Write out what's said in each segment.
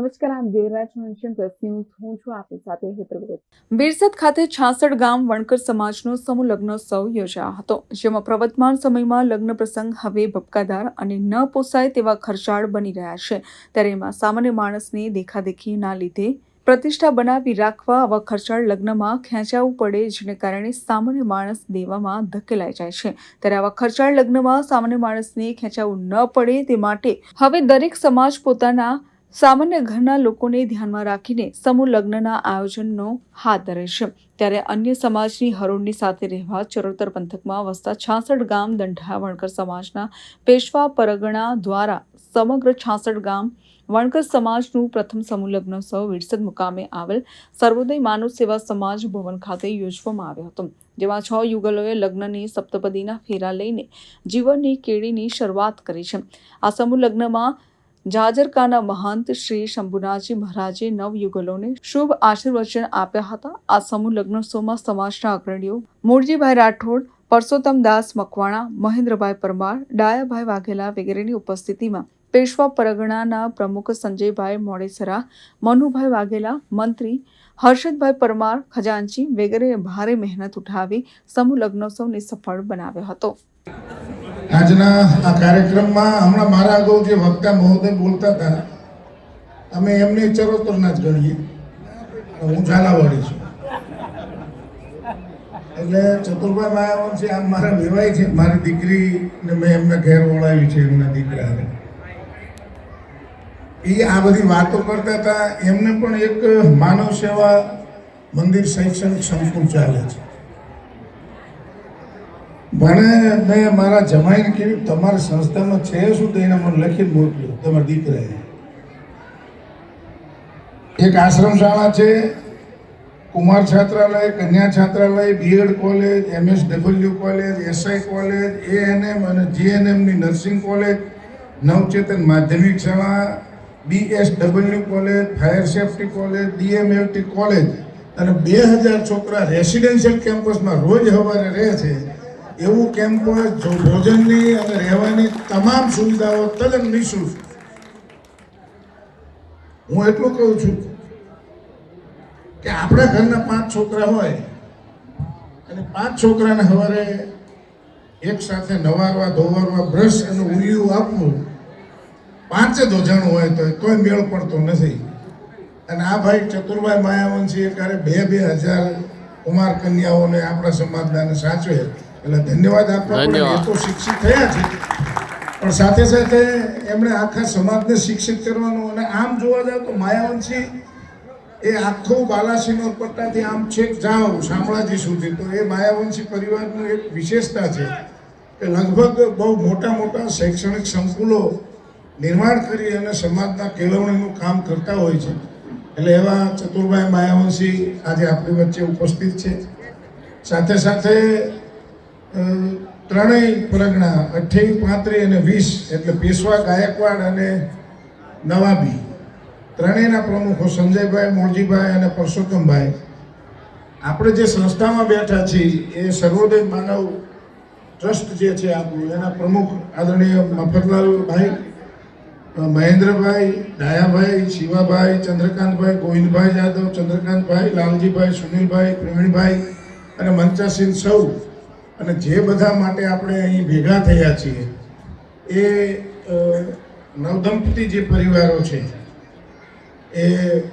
નમસ્કાર, આમ Devraj mention plus news હું છું આપની સાથે હેતર વિરોધ બિરસદ ખાતે છાસઠ ગામ વણકર સમાજનો સમૂહ લગ્નોત્સવ યોજાયો હતો, જેમાં પ્રવર્તમાન સમયમાં લગ્ન પ્રસંગ હવે ભપકાદાર અને ન પોસાય તેવા ખર્ચાળ બની રહ્યા છે. ત્યારે એમાં સામાન્ય માણસને દેખાદેખીના લીધે પ્રતિષ્ઠા બનાવી રાખવા આવા ખર્ચાળ લગ્નમાં ખેંચાવું પડે, જેને કારણે સામાન્ય માણસ દેવામાં ધકેલાઈ જાય છે. ત્યારે આવા ખર્ચાળ લગ્નમાં સામાન્ય માણસને ખેંચાવું ન પડે તે માટે હવે દરેક સમાજ પોતાના સામાન્ય ઘરના લોકોને ધ્યાનમાં રાખીને સમૂહ લગ્નના આયોજનનો હાથ ધરે છે. ત્યારે અન્ય સમાજની હરોળની સાથે રહેવા ચરોતર પંથકમાં વસતા છાસઠ ગામ દંઢા વણકર સમાજના પેશવા પરગણા દ્વારા સમગ્ર છાસઠ ગામ વણકર સમાજનું પ્રથમ સમૂહ લગ્નોત્સવ વિરસદ મુકામે આવેલ સર્વોદય માનવ સેવા સમાજ ભવન ખાતે યોજવામાં આવ્યો હતો. જેમાં છ યુગલોએ લગ્નની સપ્તપદીના ફેરા લઈને જીવનની કેળીની શરૂઆત કરી છે. આ સમૂહ લગ્નમાં જાજરકાના મહંત શ્રી શંભુનાથજી મહારાજે નવયુગલોને શુભ આશીર્વચન આપ્યા હતા. આ સમૂહ લગ્નોત્સવમાં સમાજના અગ્રણીઓ મૂળજીભાઈ રાઠોડ પરસોત્તમ દાસ મકવાણા, મહેન્દ્રભાઈ પરમાર, ડાયાભાઈ વાઘેલા વગેરેની ઉપસ્થિતિમાં પેશવા પરગણાના પ્રમુખ સંજયભાઈ મોડેસરા, મનુભાઈ વાઘેલા, મંત્રી હર્ષદભાઈ પરમાર, ખજાનચી વગેરે ભારે મહેનત ઉઠાવી સમૂહ લગ્નોત્સવને સફળ બનાવ્યો હતો. આજના આ કાર્યક્રમમાં હમણાં મારા અગાઉ જે વક્તા મહોદય બોલતા હતા, અમે એમને ચરોતરના જ ગણીએ. હું ઝાલાવાડી છું. એટલે ચતુરભાઈ માયાવંશી આમ મારા વેવાય છે, મારી દીકરીને મેં એમને ઘેર ઓળાવી છે, એમના દીકરાને. એ આ બધી વાતો કરતા હતા, એમને પણ એક માનવ સેવા મંદિર શૈક્ષણિક સંકુલ ચાલે છે. મને મેં મારા જમાઈને કીધું તમારી સંસ્થામાં છે શું તો એને મને લખીને મોકલ્યું, તમારા દીકરાએ. એક આશ્રમ શાળા છે, કુમાર છાત્રાલય, કન્યા છાત્રાલય, B Ed college M S W college, S I college, A N M અને જીએનએમની નર્સિંગ કોલેજ, નવચેતન માધ્યમિક શાળા B S W college, fire safety college, D M L T college. અને બે હજાર છોકરા રેસિડેન્શિયલ કેમ્પસમાં રોજ સવારે રહે છે. એવું કેમ્પસ જો ભોજનની અને રહેવાની તમામ સુવિધાઓ તદ્દન નિઃશુલ્ક. હું એટલું કહું છું કે આપણા ઘરના પાંચ છોકરા હોય અને પાંચ છોકરાને સવારે એક સાથે નવારવા, ધોવારવા, બ્રશ અને ઉલિયું આપવું, પાંચે ધોજાણું હોય તો કોઈ મેળ પડતો નથી. અને આ ભાઈ ચતુરભાઈ માયાવંશીએ ક્યારે બે બે હજાર કુમાર કન્યાઓને આપણા સમાજનાને સાચવે. એટલે ધન્યવાદ આપવા એ તો શિક્ષિત થયા છે પણ સાથે સાથે એમણે આખા સમાજને શિક્ષિત કરવાનું અને આમ જોવા જાવ તો માયાવંશી એ આખો બાલાસિનોર પટ્ટાથી આમ છેક જાઓ શામળાજી સુધી. તો એ માયાવંશી પરિવારનું એક વિશેષતા છે કે લગભગ બહુ મોટા મોટા શૈક્ષણિક સંકુલો નિર્માણ કરી અને સમાજના કેળવણીનું કામ કરતા હોય છે. એટલે એવા ચતુરભાઈ માયાવંશી આજે આપણી વચ્ચે ઉપસ્થિત છે. સાથે સાથે ત્રણેય પ્રજ્ઞા અઠ્યાવીસ પાંત્રીસ અને વીસ, એટલે પેશવા, ગાયકવાડ અને નવાબી. ત્રણેયના પ્રમુખો સંજયભાઈ મોળજીભાઈ અને પરસોત્તમભાઈ. આપણે જે સંસ્થામાં બેઠા છીએ, એ સર્વોદય માનવ ટ્રસ્ટ જે છે આપણું, એના પ્રમુખ આદરણીય મફતલાલભાઈ મહેન્દ્રભાઈ, ડાયાભાઈ, શિવાભાઈ, ચંદ્રકાંતભાઈ, ગોવિંદભાઈ યાદવ ચંદ્રકાંતભાઈ, લાલજીભાઈ, સુનિલભાઈ, પ્રવીણભાઈ અને મંચાસિંહ સૌ અને જે બધા માટે આપણે અહીં ભેગા થયા છીએ, એ નવદંપતી જે પરિવારો છે, એ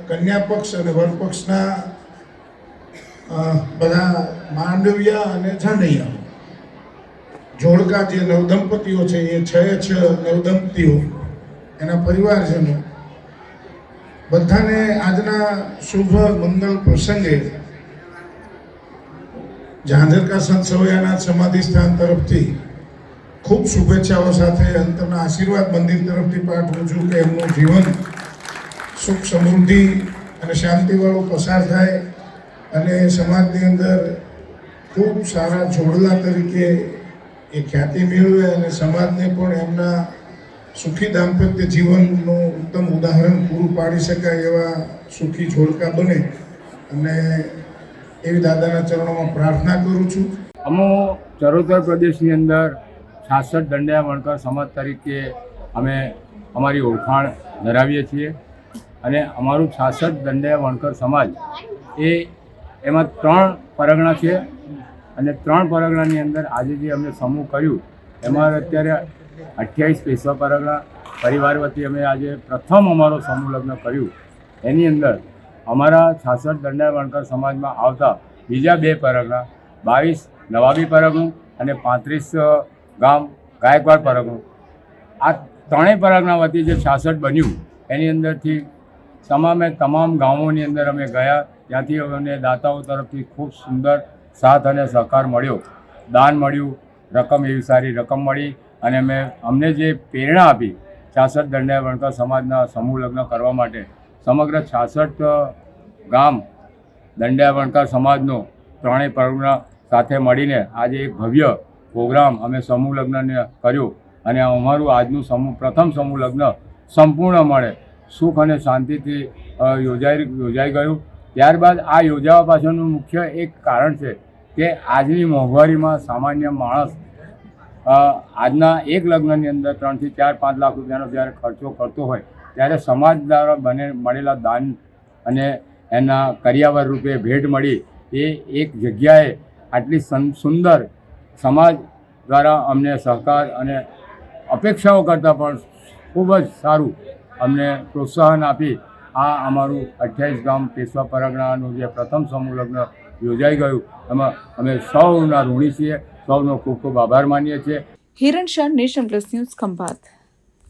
કન્યા પક્ષ અને વર પક્ષના બધા માંડવિયા અને જાનૈયા જોડકા જે નવદંપતિઓ છે, એ છ છ નવદંપતિઓ, એના પરિવારજનો. બધાને આજના શુભ મંગલ પ્રસંગે ઝાંઝરકા સંત સવૈયાનાથ સમાધિ સ્થાન તરફથી ખૂબ શુભેચ્છાઓ સાથે અંતરના આશીર્વાદ મંદિર તરફથી પાઠવું છું કે એમનું જીવન સુખ, સમૃદ્ધિ અને શાંતિવાળું પસાર થાય અને સમાજની અંદર ખૂબ સારા જોડલા તરીકે એ ખ્યાતિ મેળવે અને સમાજને પણ એમના સુખી દાંપત્ય જીવનનું ઉત્તમ ઉદાહરણ પૂરું પાડી શકાય એવા સુખી જોડકા બને અને એવી દાદાના ચરણોમાં પ્રાર્થના કરું છું. અમો ચરોતર પ્રદેશની અંદર છાસઠ દંડિયા વણકર સમાજ તરીકે અમે અમારી ઓળખાણ ધરાવીએ છીએ અને અમારું છાસઠ દંડિયા વણકર સમાજ એ એમાં ત્રણ પરગણા છે અને ત્રણ પરગણાની અંદર આજે જે અમને સમૂહ કર્યું, એમાં અત્યારે અઠ્યાવીસ પેશવા પરગણા, પરિવાર વતી અમે આજે પ્રથમ અમારો સમૂહ લગ્ન કર્યું. એની અંદર અમારા છાસઠ દંડા વણકર સમાજમાં આવતા બીજા બે પરગણા બાવીસ નવાબી પરગણું અને પાંત્રીસ ગામ ગાયકવાડ પરગણું આ ત્રણેય પરગણા વતી જે છાસઠ બન્યું, એની અંદરથી તમામે તમામ ગામોની અંદર અમે ગયા. ત્યાંથી અમને દાતાઓ તરફથી ખૂબ સુંદર સાથ અને સહકાર મળ્યો. દાન મળ્યું, રકમ એવી સારી રકમ મળી અને મેં અમને જે પ્રેરણા આપી છાસઠ દંડિયા વણકર સમાજના સમૂહ લગ્ન કરવા માટે સમગ્ર છાસઠ ગામ દંડિયા વણકર સમાજનો ત્રણેય પરગણા સાથે મળીને આજે એક ભવ્ય પ્રોગ્રામ અમે સમૂહ લગ્નને કર્યો અને અમારું આજનું સમૂહ, પ્રથમ સમૂહ લગ્ન સંપૂર્ણ મળે, સુખ અને શાંતિથી યોજાઈ યોજાઈ ગયું. ત્યારબાદ આ યોજાવા પાછળનું મુખ્ય એક કારણ છે કે આજની મોંઘવારીમાં સામાન્ય માણસ આજના એક લગ્નની અંદર ત્રણથી ચાર પાંચ લાખ રૂપિયાનો જ્યારે ખર્ચો કરતો હોય ત્યારે સમાજ દ્વારા બને મળેલા દાન અને એના કર્યાવર રૂપે ભેટ મળી. એ એક જગ્યાએ આટલી સુંદર સમાજ દ્વારા અમને સહકાર અને અપેક્ષાઓ કરતાં પણ ખૂબ જ સારું અમને પ્રોત્સાહન આપી. આ અમારું અઠ્યાવીસ ગામ પેશવા પરગણાનું જે પ્રથમ સમૂહ લગ્ન યોજાઈ ગયું, એમાં અમે સૌના ઋણી છીએ. સૌનો ખૂબ ખૂબ આભાર માનીએ છીએ. Hiran Shah nation plus news Khambhat.